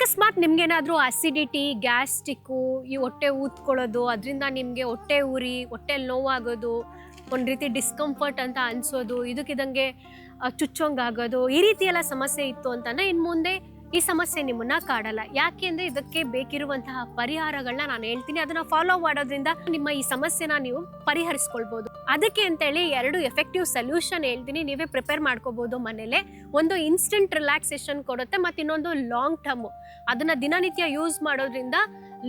ಅಕಸ್ಮಾತ್ ನಿಮ್ಗೇನಾದರೂ acidity gastric ಈ ಹೊಟ್ಟೆ ಊದ್ಕೊಳ್ಳೋದು, ಅದರಿಂದ ನಿಮಗೆ ಹೊಟ್ಟೆ ಉರಿ ಹೊಟ್ಟೆ ನೋವಾಗೋದು, ಒಂದು ರೀತಿ ಡಿಸ್ಕಂಫರ್ಟ್ ಅಂತ ಅನ್ಸೋದು, ಇದಕ್ಕಿದಂಗೆ ಚುಚ್ಚೋಂಗಾಗೋದು, ಈ ರೀತಿ ಸಮಸ್ಯೆ ಇತ್ತು ಅಂತಂದ್ರೆ ಇನ್ನು ಮುಂದೆ ಈ ಸಮಸ್ಯೆ ನಿಮ್ಮನ್ನ ಕಾಡಲ್ಲ. ಯಾಕೆ ಅಂದ್ರೆ ಇದಕ್ಕೆ ಬೇಕಿರುವಂತಹ ಪರಿಹಾರಗಳನ್ನ ನಾನು ಹೇಳ್ತೀನಿ. ಅದನ್ನ ಫಾಲೋ ಮಾಡೋದ್ರಿಂದ ನಿಮ್ಮ ಈ ಸಮಸ್ಯೆನ ನೀವು ಪರಿಹರಿಸ್ಕೊಳ್ಬಹುದು ಅದಕ್ಕೆ ಅಂತೇಳಿ ಎರಡು ಎಫೆಕ್ಟಿವ್ ಸೊಲ್ಯೂಷನ್ ಹೇಳ್ತೀನಿ. ನೀವೇ ಪ್ರಿಪೇರ್ ಮಾಡ್ಕೋಬಹುದು ಮನೇಲೆ. ಒಂದು ಇನ್ಸ್ಟೆಂಟ್ ರಿಲ್ಯಾಕ್ಸೇಷನ್ ಕೊಡುತ್ತೆ ಮತ್ತೆ ಇನ್ನೊಂದು ಲಾಂಗ್ ಟರ್ಮ್ ಅದನ್ನ ದಿನನಿತ್ಯ ಯೂಸ್ ಮಾಡೋದ್ರಿಂದ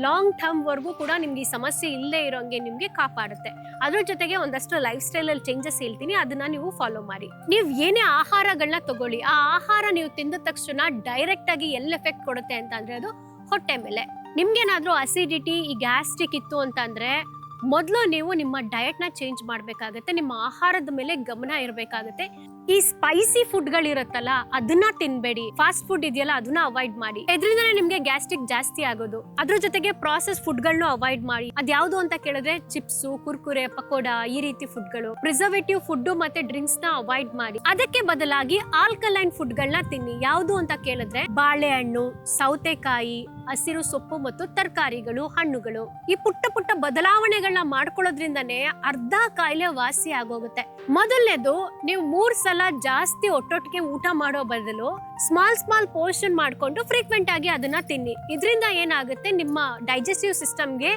ಲಾಂಗ್ ಟರ್ಮ್ ವರ್ಗೂ ಕೂಡ ನಿಮ್ಗೆ ಈ ಸಮಸ್ಯೆ ಇಲ್ಲದೆ ಇರೋಂಗೆ ನಿಮಗೆ ಕಾಪಾಡುತ್ತೆ. ಅದ್ರ ಜೊತೆಗೆ ಒಂದಷ್ಟು ಲೈಫ್ ಸ್ಟೈಲ್ ಅಲ್ಲಿ ಚೇಂಜಸ್ ಹೇಳ್ತೀನಿ, ಅದನ್ನ ನೀವು ಫಾಲೋ ಮಾಡಿ. ನೀವು ಏನೇ ಆಹಾರಗಳನ್ನ ತಗೊಳ್ಳಿ, ಆ ಆಹಾರ ನೀವು ತಿಂದ ತಕ್ಷಣ ಡೈರೆಕ್ಟ್ ಆಗಿ ಎಲ್ಲಿ ಎಫೆಕ್ಟ್ ಕೊಡುತ್ತೆ ಅಂತ ಅಂದ್ರೆ ಅದು ಹೊಟ್ಟೆ ಮೇಲೆ. ನಿಮ್ಗೇನಾದ್ರೂ ಅಸಿಡಿಟಿ ಈ ಗ್ಯಾಸ್ಟ್ರಿಕ್ ಇತ್ತು ಅಂತಂದ್ರೆ ಮೊದಲು ನೀವು ನಿಮ್ಮ ಡಯಟ್ನ ಚೇಂಜ್ ಮಾಡ್ಬೇಕಾಗತ್ತೆ, ನಿಮ್ಮ ಆಹಾರದ ಮೇಲೆ ಗಮನ ಇರಬೇಕಾಗತ್ತೆ. ಈ ಸ್ಪೈಸಿ ಫುಡ್ಗಳಿರುತ್ತಲ್ಲ ಅದನ್ನ ತಿನ್ಬೇಡಿ. ಫಾಸ್ಟ್ ಫುಡ್ ಇದೆಯಲ್ಲ, ಅದನ್ನ ಅವಾಯ್ಡ್ ಮಾಡಿ. ಇದರಿಂದನೇ ನಿಮ್ಗೆ ಗ್ಯಾಸ್ಟ್ರಿಕ್ ಜಾಸ್ತಿ ಆಗೋದು. ಅದ್ರ ಜೊತೆಗೆ ಪ್ರಾಸೆಸ್ ಫುಡ್ಗಳನ್ನೂ ಅವಾಯ್ಡ್ ಮಾಡಿ. ಅದ್ಯಾವುದು ಅಂತ ಕೇಳಿದ್ರೆ ಚಿಪ್ಸ್, ಕುರ್ಕುರೆ, ಪಕೋಡ, ಈ ರೀತಿ ಫುಡ್ಗಳು ಪ್ರಿಸರ್ವೇಟಿವ್ ಫುಡ್ ಮತ್ತೆ ಡ್ರಿಂಕ್ಸ್ನ ಅವಾಯ್ಡ್ ಮಾಡಿ. ಅದಕ್ಕೆ ಬದಲಾಗಿ ಆಲ್ಕಲೈನ್ ಫುಡ್ ಫುಡ್ಗಳನ್ನ ತಿನ್ನಿ. ಯಾವುದು ಅಂತ ಕೇಳಿದ್ರೆ ಬಾಳೆಹಣ್ಣು, ಸೌತೆಕಾಯಿ, ಹಸಿರು ಸೊಪ್ಪು ಮತ್ತು ತರಕಾರಿಗಳು, ಹಣ್ಣುಗಳು. ಈ ಪುಟ್ಟ ಪುಟ್ಟ ಬದಲಾವಣೆಗಳನ್ನ ಮಾಡ್ಕೊಳ್ಳೋದ್ರಿಂದನೇ ಅರ್ಧ ಕಾಯಿಲೆ ವಾಸಿ ಆಗೋಗುತ್ತೆ. ಮೊದಲನೇದು, ನೀವು ಮೂರ್ ಸಲ ಜಾಸ್ತಿ ಒಟ್ಟೊಟ್ಟಿಗೆ ಊಟ ಮಾಡೋ ಬದಲು ಸ್ಮಾಲ್ ಸ್ಮಾಲ್ ಪೋರ್ಷನ್ ಮಾಡ್ಕೊಂಡು ಫ್ರೀಕ್ವೆಂಟ್ ಆಗಿ ಅದನ್ನ ತಿನ್ನಿ. ಇದರಿಂದ ಏನಾಗುತ್ತೆ? ನಿಮ್ಮ ಡೈಜೆಸ್ಟಿವ್ ಸಿಸ್ಟಮ್ಗೆ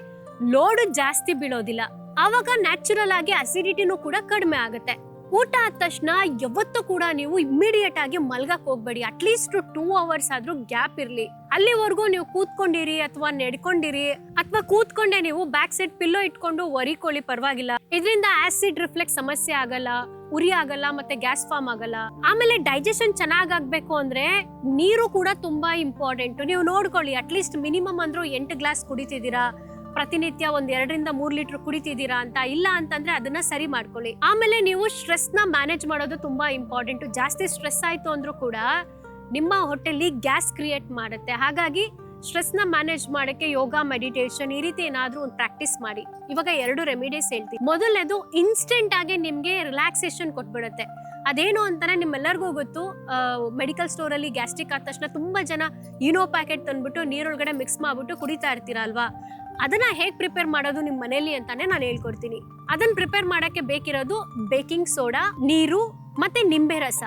ಲೋಡ್ ಜಾಸ್ತಿ ಬೀಳೋದಿಲ್ಲ. ಆವಾಗ ನ್ಯಾಚುರಲ್ ಆಗಿ ಅಸಿಡಿಟಿನೂ ಕೂಡ ಕಡಿಮೆ ಆಗುತ್ತೆ. ಊಟ ಆದ ತಕ್ಷಣ ಯಾವತ್ತೂ ಕೂಡ ನೀವು ಇಮ್ಮಿಡಿಯೇಟ್ ಆಗಿ ಮಲ್ಗಕ್ ಹೋಗ್ಬೇಡಿ. ಅಟ್ಲೀಸ್ಟ್ ಟೂ ಅವರ್ಸ್ ಆದ್ರೂ ಗ್ಯಾಪ್ ಇರಲಿ. ಅಲ್ಲಿವರೆಗೂ ನೀವು ಕೂತ್ಕೊಂಡಿರಿ ಅಥವಾ ನಡ್ಕೊಂಡಿರಿ ಅಥವಾ ಕೂತ್ಕೊಂಡೆ ನೀವು ಬ್ಯಾಕ್ ಸೈಡ್ ಪಿಲ್ಲೋ ಇಟ್ಕೊಂಡು ಒರಿಕೊಳ್ಳಿ, ಪರವಾಗಿಲ್ಲ. ಇದರಿಂದ ಆಸಿಡ್ ರಿಫ್ಲೆಕ್ಸ್ ಸಮಸ್ಯೆ ಆಗಲ್ಲ, ಉರಿ ಆಗಲ್ಲ ಮತ್ತೆ ಗ್ಯಾಸ್ ಫಾರ್ಮ್ ಆಗಲ್ಲ. ಆಮೇಲೆ ಡೈಜೆಷನ್ ಚೆನ್ನಾಗಾಗ್ಬೇಕು ಅಂದ್ರೆ ನೀರು ಕೂಡ ತುಂಬಾ ಇಂಪಾರ್ಟೆಂಟ್ ನೀವು ನೋಡ್ಕೊಳ್ಳಿ ಅಟ್ಲೀಸ್ಟ್ ಮಿನಿಮಮ್ ಅಂದ್ರೂ ಎಂಟು ಗ್ಲಾಸ್ ಕುಡಿತಿದ್ದೀರಾ. ಪ್ರತಿನಿತ್ಯ ಒಂದ್ ಎರಡರಿಂದ ಮೂರ್ ಲೀಟರ್ ಕುಡಿತಿದ್ದೀರಾ ಅಂತ ಇಲ್ಲ ಅಂತಂದ್ರೆ ಅದನ್ನ ಸರಿ ಮಾಡ್ಕೊಳ್ಳಿ. ಆಮೇಲೆ ನೀವು ಸ್ಟ್ರೆಸ್ನ ಮ್ಯಾನೇಜ್ ಮಾಡೋದು ತುಂಬಾ ಇಂಪಾರ್ಟೆಂಟ್. ಜಾಸ್ತಿ ಸ್ಟ್ರೆಸ್ ಆಯ್ತು ಅಂದ್ರೂ ಕೂಡ ನಿಮ್ಮ ಹೊಟ್ಟೆಲಿ ಗ್ಯಾಸ್ ಕ್ರಿಯೇಟ್ ಮಾಡುತ್ತೆ. ಹಾಗಾಗಿ ಸ್ಟ್ರೆಸ್ನ ಮ್ಯಾನೇಜ್ ಮಾಡಕ್ಕೆ ಯೋಗ, ಮೆಡಿಟೇಷನ್ ಈ ರೀತಿ ಏನಾದರೂ ಒಂದು ಪ್ರಾಕ್ಟೀಸ್ ಮಾಡಿ. ಇವಾಗ ಎರಡು ರೆಮಿಡೀಸ್ ಹೇಳ್ತೀನಿ. ಮೊದಲನೇದು ಇನ್ಸ್ಟೆಂಟ್ ಆಗಿ ನಿಮ್ಗೆ ರಿಲ್ಯಾಕ್ಸೇಷನ್ ಕೊಟ್ಬಿಡುತ್ತೆ. ಅದೇನು ಅಂತಾನೆ ನಿಮ್ಮೆಲ್ಲರಿಗೂ ಗೊತ್ತು. ಮೆಡಿಕಲ್ ಸ್ಟೋರ್ ಅಲ್ಲಿ ಗ್ಯಾಸ್ಟ್ರಿಕ್ ಆದ ತಕ್ಷಣ ತುಂಬಾ ಜನ ಇನೋ ಪ್ಯಾಕೆಟ್ ತಂದ್ಬಿಟ್ಟು ನೀರೊಳಗಡೆ ಮಿಕ್ಸ್ ಮಾಡ್ಬಿಟ್ಟು ಕುಡಿತಾ ಇರ್ತೀರಾ ಅಲ್ವಾ ಅದನ್ನ ಹೇಗೆ ಪ್ರಿಪೇರ್ ಮಾಡೋದು ನಿಮ್ಮ ಮನೇಲಿ ಅಂತಾನೆ ನಾನು ಹೇಳ್ಕೊಡ್ತೀನಿ. ಅದನ್ನ ಪ್ರಿಪೇರ್ ಮಾಡಕ್ಕೆ ಬೇಕಿರೋದು ಬೇಕಿಂಗ್ ಸೋಡಾ ನೀರು ಮತ್ತೆ ನಿಂಬೆ ರಸ.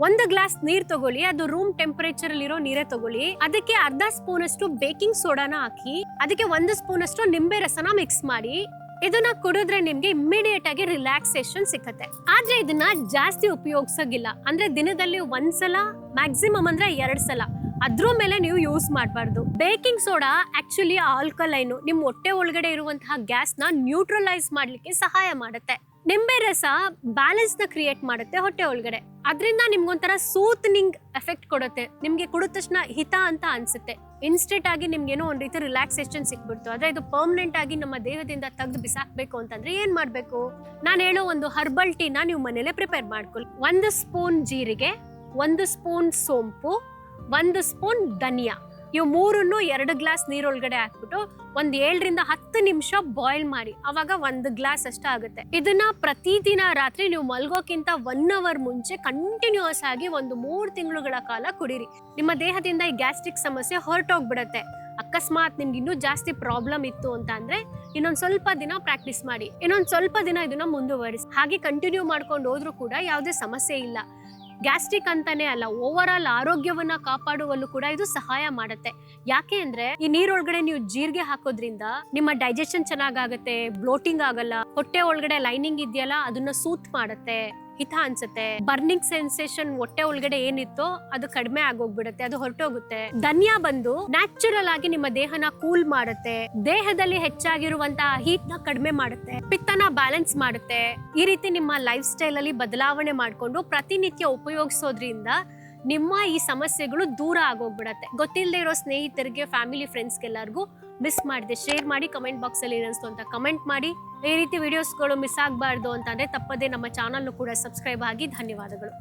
ಒಂದು ಗ್ಲಾಸ್ ನೀರ್ ತಗೊಳ್ಳಿ, ಅದು ರೂಮ್ ಟೆಂಪರೇಚರ್ ಅಲ್ಲಿ ಇರೋ ನೀರೇ ತಗೊಳ್ಳಿ. ಅದಕ್ಕೆ ಅರ್ಧ ಸ್ಪೂನ್ ಅಷ್ಟು ಬೇಕಿಂಗ್ ಸೋಡಾನ ಹಾಕಿ, ಅದಕ್ಕೆ ಒಂದು ಸ್ಪೂನ್ ಅಷ್ಟು ನಿಂಬೆ ರಸನ ಮಿಕ್ಸ್ ಮಾಡಿ. ಇದನ್ನ ಕುಡಿದ್ರೆ ನಿಮ್ಗೆ ಇಮಿಡಿಯೇಟ್ ಆಗಿ ರಿಲ್ಯಾಕ್ಸೇಷನ್ ಸಿಕ್ಕತ್ತೆ. ಆದ್ರೆ ಇದನ್ನ ಜಾಸ್ತಿ ಉಪಯೋಗಿಸೋಗಿಲ್ಲ ಅಂದ್ರೆ ದಿನದಲ್ಲಿ ಒಂದ್ಸಲ ಮ್ಯಾಕ್ಸಿಮಮ್ ಅಂದ್ರೆ ಎರಡ್ ಸಲ. ಅದ್ರ ಮೇಲೆ ನೀವು ಯೂಸ್ ಮಾಡಬಾರ್ದು. ಬೇಕಿಂಗ್ ಸೋಡಾ ಆಕ್ಚುಲಿ ಆಲ್ಕಲೈನು ನಿಮ್ಮ ಹೊಟ್ಟೆ ಒಳಗಡೆ ಇರುವಂತಹ ಗ್ಯಾಸ್ನ ನ್ಯೂಟ್ರಲೈಸ್ ಮಾಡ್ಲಿಕ್ಕೆ ಸಹಾಯ ಮಾಡುತ್ತೆ. ನಿಂಬೆ ರಸ ಬ್ಯಾಲೆನ್ಸ್ನ ಕ್ರಿಯೇಟ್ ಮಾಡುತ್ತೆ ಹೊಟ್ಟೆ ಒಳಗಡೆ. ಅದರಿಂದ ನಿಮ್ಗೊಂಥರ ಸೂತ್ನಿಂಗ್ ಎಫೆಕ್ಟ್ ಕೊಡುತ್ತೆ. ನಿಮ್ಗೆ ಕುಡಿದ ತಕ್ಷಣ ಹಿತ ಅಂತ ಅನ್ಸುತ್ತೆ. ಇನ್ಸ್ಟೆಂಟ್ ಆಗಿ ನಿಮ್ಗೆ ಏನೋ ಒಂದ್ ರೀತಿ ರಿಲ್ಯಾಕ್ಸೇಷನ್ ಸಿಕ್ಬಿಡ್ತು. ಆದ್ರೆ ಇದು ಪರ್ಮನೆಂಟ್ ಆಗಿ ನಮ್ಮ ದೇಹದಿಂದ ತೆಗೆದು ಬಿಸಾಕ್ಬೇಕು ಅಂತಂದ್ರೆ ಏನ್ ಮಾಡ್ಬೇಕು? ನಾನು ಹೇಳೋ ಒಂದು ಹರ್ಬಲ್ ಟೀನ ನೀವು ಮನೇಲೆ ಪ್ರಿಪೇರ್ ಮಾಡ್ಕೊಳ್ಳಿ ಒಂದು ಸ್ಪೂನ್ ಜೀರಿಗೆ, ಒಂದು ಸ್ಪೂನ್ ಸೋಂಪು ಒಂದು ಸ್ಪೂನ್ ಧನಿಯಾ. ಇವು ಮೂರನ್ನು ಎರಡು ಗ್ಲಾಸ್ ನೀರೊಳಗಡೆ ಹಾಕ್ಬಿಟ್ಟು ಒಂದು ಏಳರಿಂದ ಹತ್ತು ನಿಮಿಷ ಬಾಯ್ಲ್ ಮಾಡಿ. ಅವಾಗ ಒಂದು ಗ್ಲಾಸ್ ಅಷ್ಟ ಆಗುತ್ತೆ. ಇದನ್ನ ಪ್ರತಿದಿನ ರಾತ್ರಿ ನೀವು ಮಲ್ಗೋಕ್ಕಿಂತ ಒನ್ ಅವರ್ ಮುಂಚೆ ಕಂಟಿನ್ಯೂಸ್ ಆಗಿ ಒಂದು ಮೂರು ತಿಂಗಳುಗಳ ಕಾಲ ಕುಡೀರಿ. ನಿಮ್ಮ ದೇಹದಿಂದ ಈ ಗ್ಯಾಸ್ಟ್ರಿಕ್ ಸಮಸ್ಯೆ ಹೊರಟೋಗ್ಬಿಡತ್ತೆ. ಅಕಸ್ಮಾತ್ ನಿಮ್ಗೆ ಇನ್ನೂ ಜಾಸ್ತಿ ಪ್ರಾಬ್ಲಮ್ ಇತ್ತು ಅಂತ ಅಂದ್ರೆ ಇನ್ನೊಂದ್ ಸ್ವಲ್ಪ ದಿನ ಪ್ರಾಕ್ಟೀಸ್ ಮಾಡಿ. ಇನ್ನೊಂದು ಸ್ವಲ್ಪ ದಿನ ಇದನ್ನ ಮುಂದುವರಿಸಿ. ಹಾಗೆ ಕಂಟಿನ್ಯೂ ಮಾಡ್ಕೊಂಡು ಹೋದ್ರೂ ಕೂಡ ಯಾವುದೇ ಸಮಸ್ಯೆ ಇಲ್ಲ. ಗ್ಯಾಸ್ಟ್ರಿಕ್ ಅಂತಾನೆ ಅಲ್ಲ ಓವರ್ ಆಲ್ ಆರೋಗ್ಯವನ್ನ ಕಾಪಾಡುವಲ್ಲೂ ಕೂಡ ಇದು ಸಹಾಯ ಮಾಡುತ್ತೆ. ಯಾಕೆ ಅಂದ್ರೆ ಈ ನೀರೊಳಗಡೆ ನೀವು ಜೀರಿಗೆ ಹಾಕೋದ್ರಿಂದ ನಿಮ್ಮ ಡೈಜೆಷನ್ ಚೆನ್ನಾಗಾಗತ್ತೆ ಬ್ಲೋಟಿಂಗ್ ಆಗಲ್ಲ, ಹೊಟ್ಟೆ ಒಳಗಡೆ ಲೈನಿಂಗ್ ಇದೆಯಲ್ಲ, ಅದನ್ನ ಸೂತ್ ಮಾಡುತ್ತೆ. ಹಿತ ಅನ್ಸುತ್ತೆ. ಬರ್ನಿಂಗ್ ಸೆನ್ಸೇಷನ್ ಹೊಟ್ಟೆ ಒಳಗಡೆ ಏನಿತ್ತೋ ಅದು ಕಡಿಮೆ ಆಗೋಗ್ಬಿಡುತ್ತೆ, ಅದು ಹೊರಟೋಗುತ್ತೆ. ಧನ್ಯ ಬಂದು ನ್ಯಾಚುರಲ್ ಆಗಿ ನಿಮ್ಮ ದೇಹನ ಕೂಲ್ ಮಾಡುತ್ತೆ. ದೇಹದಲ್ಲಿ ಹೆಚ್ಚಾಗಿರುವಂತಹ ಹೀಟ್ನ ಕಡಿಮೆ ಮಾಡುತ್ತೆ. ಪಿತ್ತನ ಬ್ಯಾಲೆನ್ಸ್ ಮಾಡುತ್ತೆ. ಈ ರೀತಿ ನಿಮ್ಮ ಲೈಫ್ ಸ್ಟೈಲ್ ಅಲ್ಲಿ ಬದಲಾವಣೆ ಮಾಡ್ಕೊಂಡು ಪ್ರತಿನಿತ್ಯ ಉಪಯೋಗಿಸೋದ್ರಿಂದ ನಿಮ್ಮ ಈ ಸಮಸ್ಯೆಗಳು ದೂರ ಆಗೋಗ್ಬಿಡತ್ತೆ. ಗೊತ್ತಿಲ್ಲದೆ ಇರೋ ಸ್ನೇಹಿತರಿಗೆ ಫ್ಯಾಮಿಲಿ ಫ್ರೆಂಡ್ಸ್ಗೆಲ್ಲರಿಗೂ ಮಿಸ್ ಮಾಡಿದೆ. ಶೇರ್ ಮಾಡಿ, ಕಮೆಂಟ್ ಬಾಕ್ಸ್ ಅಲ್ಲಿ ಏನಿಸ್ತು ಅಂತ ಕಮೆಂಟ್ ಮಾಡಿ. ಈ ರೀತಿ ವಿಡಿಯೋಸ್ಗಳು ಮಿಸ್ ಆಗಬಾರ್ದು ಅಂತಂದ್ರೆ ತಪ್ಪದೆ ನಮ್ಮ ಚಾನಲ್ನು ಕೂಡ ಸಬ್ಸ್ಕ್ರೈಬ್ ಆಗಿ ಧನ್ಯವಾದಗಳು.